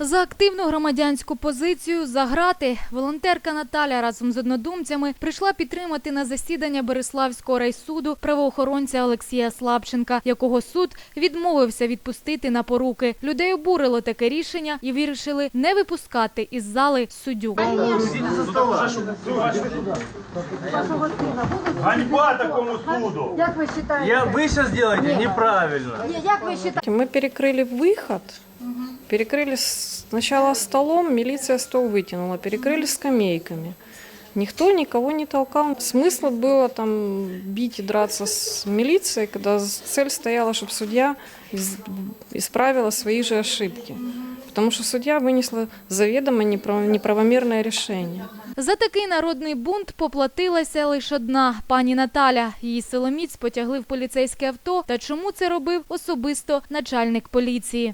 За активну громадянську позицію за грати волонтерка Наталя разом з однодумцями прийшла підтримати на засідання Береславського райсуду правоохоронця Олексія Слабченка, якого суд відмовився відпустити на поруки. Людей обурило таке рішення і вирішили не випускати із зали суддю. Ганьба такому суду! Як ви вважаєте? Вы сейчас делаете неправильно. Як ви вважаєте? Мы перекрыли выход. Перекрыли с- сначала столом, милиция стол вытянула, перекрыли скамейками. Никто никого не толкал. Смысла было там бить и драться с милицией, когда цель стояла, чтобы судья из- исправила свои же ошибки. Потому что судья вынесла заведомо неправ- неправомерное решение. За такий народний бунт поплатилася лише одна пані Наталя. Її силоміць потягли в поліцейське авто. Та чому це робив особисто начальник поліції?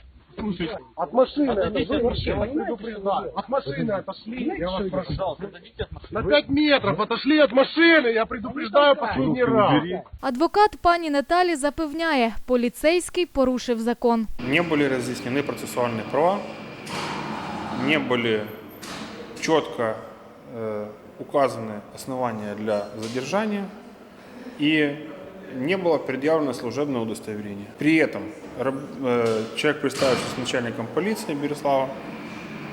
Слушайте, от машины, отойдите от машины, предупреждаю. От машины отошли, я вас прошу. На 5 метров отошли от машины, я предупреждаю последний раз. Адвокат пані Наталі запевняє, поліцейський порушив закон. не были разъяснены процессуальные права, не были четко э, указаны основания для задержания и не было предъявлено служебное удостоверение. При этом раб- э, человек, представившись начальником полиции Береслава,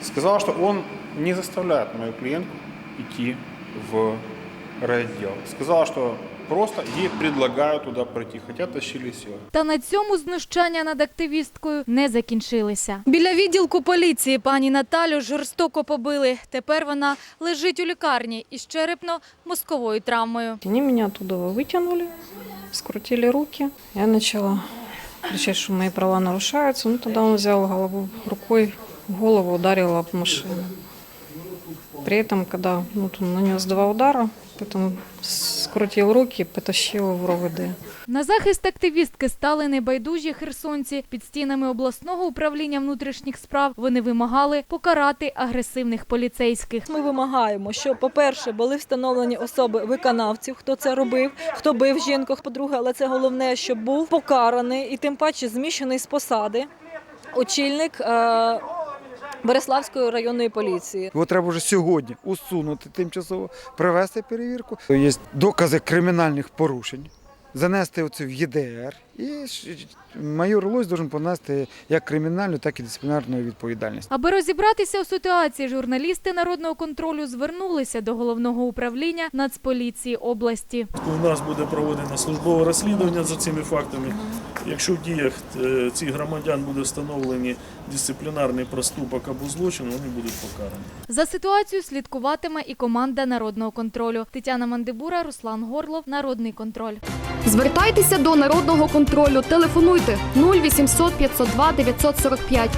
сказал, что он не заставляет мою клиентку идти в райотдел. Сказал, что просто ей предлагают туда пройти, хотя тащили силой. Та на цьому знущання над активісткою не закінчилися. Біля відділку поліції пані Наталю жорстоко побили. Тепер вона лежить у лікарні із черепно-мозковою травмою. Они меня оттуда вытянули, скрутили руки. Я начала кричать, что мои права нарушаются. Ну, тогда он взял голову, рукой голову ударил об машину. При этом, когда ну, он нанес два удара, потом скрутил руки, потащил в РОВД. На захист активістки стали небайдужі херсонці. Під стінами обласного управління внутрішніх справ вони вимагали покарати агресивних поліцейських. Ми вимагаємо, щоб, по-перше, були встановлені особи виконавців, хто це робив, хто бив жінку, по-друге, але це головне, щоб був покараний і тим паче зміщений з посади очільник е- Береславської районної поліції. Його треба вже сьогодні усунути тимчасово, провести перевірку. Є докази кримінальних порушень, занести оце в ЄДР. І майор Лось должен понести як кримінальну, так і дисциплінарну відповідальність. Аби розібратися у ситуації, журналісти народного контролю звернулися до головного управління Нацполіції області. У нас буде проведено службове розслідування за цими фактами. Якщо в діях е, цих громадян буде встановлений дисциплінарний проступок або злочин, вони будуть покарані. За ситуацією слідкуватиме і команда народного контролю. Тетяна Мандибура, Руслан Горлов, Народний контроль. Звертайтеся до народного контролю. Телефонуйте 0800 502 945